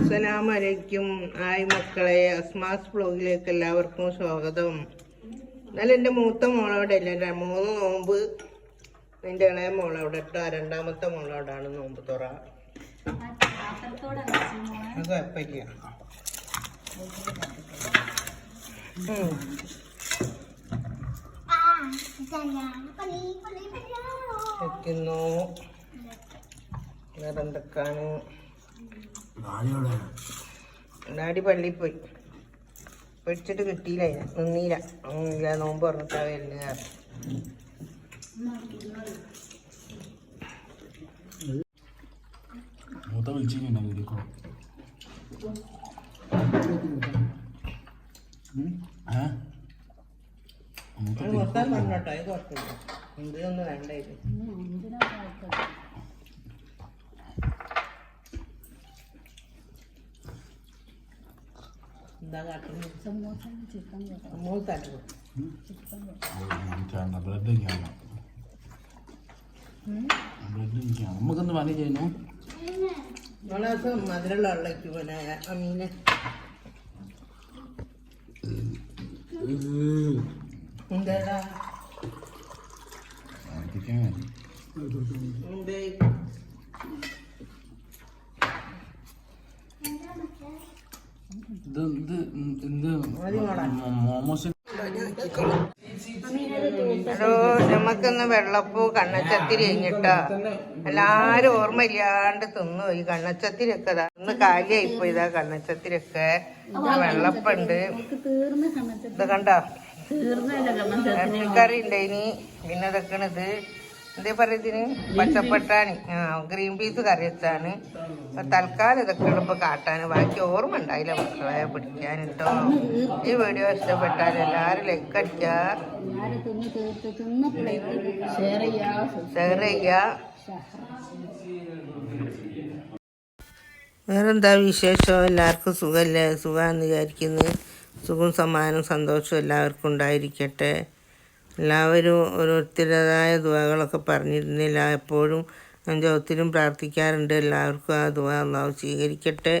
അസ്സലാമലൈക്കും. ആയ് മക്കളെ അസ്മാസ് ബ്ലോഗിലേക്ക് എല്ലാവർക്കും സ്വാഗതം. എന്നാലും എന്റെ മൂത്ത മോളവിടെ ഇല്ല. എന്റെ മൂന്ന് നോമ്പ്. എന്റെ ഇളയ മോളവിടെ ഇട്ടോ. രണ്ടാമത്തെ മോളവിടാണ് നോമ്പ് തുറ. അത് കുഴപ്പമില്ല. വെക്കുന്നു. ഡാഡി പള്ളിയിൽ പോയി. പിടിച്ചിട്ട് കിട്ടിയില്ല ഞാൻ നിന്നില്ല ഇല്ല നോമ്പ് പറഞ്ഞിട്ടാ വരുന്നത് മൂത്ത വിളിച്ചിട്ടുണ്ടോ വീഡിയോ കോൾ ഏ? മൂത്ത അത് മൊത്തം പറഞ്ഞോട്ടോ അത് കുഴപ്പമില്ല എന്തൊന്നും വേണ്ട ഇത്. എന്താ കാട്ടുന്നത് എനിക്കാണ് ബ്ലഡ് എനിക്കാണ് നമുക്കൊന്ന് പണി ചെയ്യുന്നു നമ്മളെ മധുരമുള്ള വെള്ളയ്ക്ക് പോലെ അമീനെ എന്താടാ എന്തേ ഹലോ നമുക്കൊന്ന് വെള്ളപ്പൂ കണ്ണച്ചത്തിരി കഴിഞ്ഞിട്ടാ. എല്ലാരും ഓർമ്മയില്ലാണ്ട് തിന്നു. ഈ കണ്ണച്ചത്തിരൊക്കെ ഇതാ ഒന്ന് കാലിയായിപ്പോ ഇതാ കണ്ണച്ചത്തിരൊക്കെ വെള്ളപ്പുണ്ട്. ഇത് കണ്ടോ? ഉണ്ട് ഇനി പിന്നെ ഇതൊക്കെ ഇത്. എന്തേ പറയുന്നതിന് പച്ചപ്പട്ടാണി. ആ ഗ്രീൻ പീസ് കറി വെച്ചാണ്. തൽക്കാലം ഇതൊക്കെ ഇപ്പൊ കാട്ടാന്. ബാക്കി ഓർമ്മ ഉണ്ടായില്ല മക്കളെ പിടിക്കാൻ കേട്ടോ ഈ വീഡിയോ ഇഷ്ടപ്പെട്ടാൽ എല്ലാരും ലൈക്ക് അടിക്കുക. ഷെയർ വേറെന്താ വിശേഷം? എല്ലാവർക്കും സുഖമല്ലേ സുഖമാണെന്ന് വിചാരിക്കുന്നു. സുഖം സമ്മാനം സന്തോഷം എല്ലാവർക്കും ഉണ്ടായിരിക്കട്ടെ. എല്ലാവരും ഓരോരുത്തരുടേതായ ദുവകളൊക്കെ പറഞ്ഞിരുന്നില്ല എപ്പോഴും അഞ്ചോത്തിലും പ്രാർത്ഥിക്കാറുണ്ട്. എല്ലാവർക്കും ആ ദുവ അള്ളാഹു സ്വീകരിക്കട്ടെ.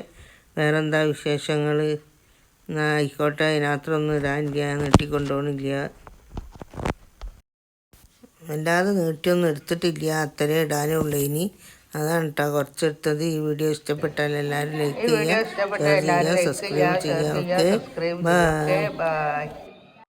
വേറെന്താ വിശേഷങ്ങൾ? ആയിക്കോട്ടെ. അതിനകത്തൊന്നും ഇടാനില്ല നീട്ടിക്കൊണ്ടുപോകണില്ല. അല്ലാതെ നീട്ടിയൊന്നും എടുത്തിട്ടില്ല. അത്രേ ഇടാനേ ഉള്ളൂ. ഇനി അതാണ് കേട്ടോ കുറച്ചെടുത്തത്. ഈ വീഡിയോ ഇഷ്ടപ്പെട്ടാൽ എല്ലാവരും ലൈക്ക് ചെയ്യുക. സബ്സ്ക്രൈബ് ചെയ്യുക. ഓക്കെ. ബൈ.